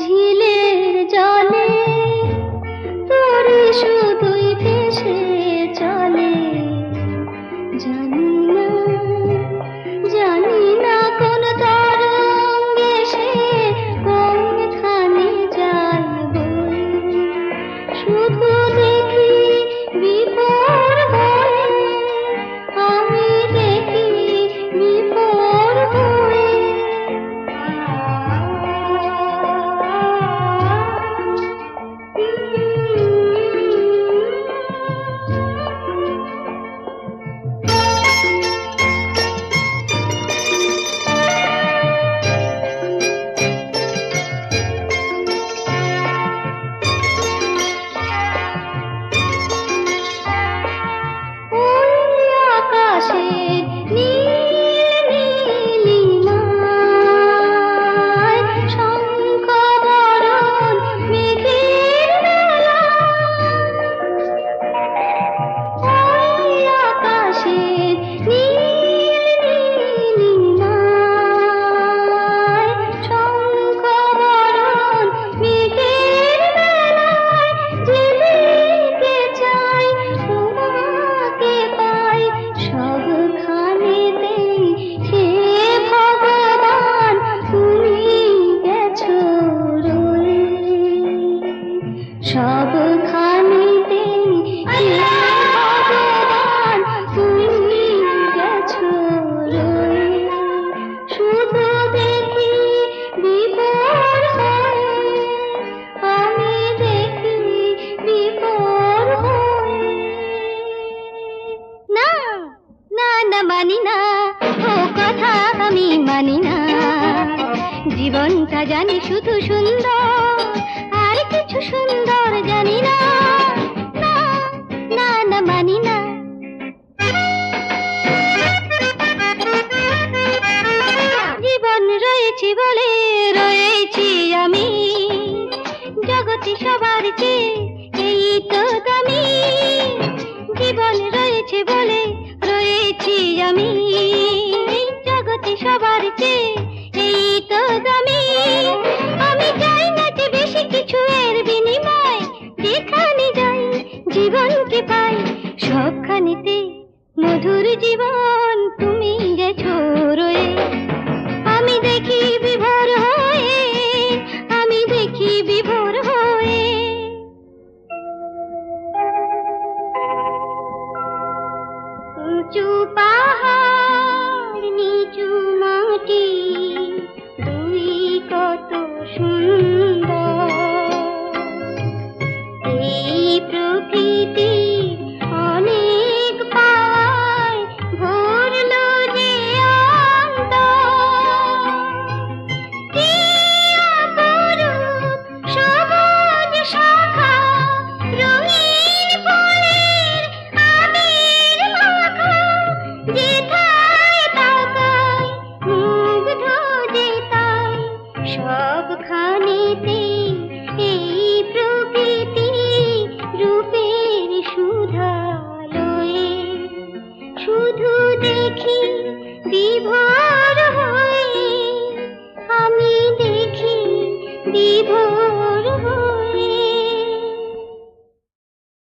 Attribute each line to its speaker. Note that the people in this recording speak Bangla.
Speaker 1: ঝিলের জলে সবখানেতেই হে তুমি শুধু না না না, মানি না, ও কথা আমি মানি না। জীবনটা জানি শুধু সুন্দর, আর কিছু সুন্দর রয়েছে বলে রয়েছি আমি। জগতে সবার চেয়ে এই তো দামি। জীবন রয়েছে বলে রয়েছি আমি। জগতে সবার চেয়ে এই তো দামি। আমি চাই না যে বেশি কিছু এর বিনিময়। যেখানে যাই জীবনকে পাই, সবখানেতে মধুর জীবন তুমি গেছো রয়ে। আমি দেখি चुपा नीचू माटी। विभो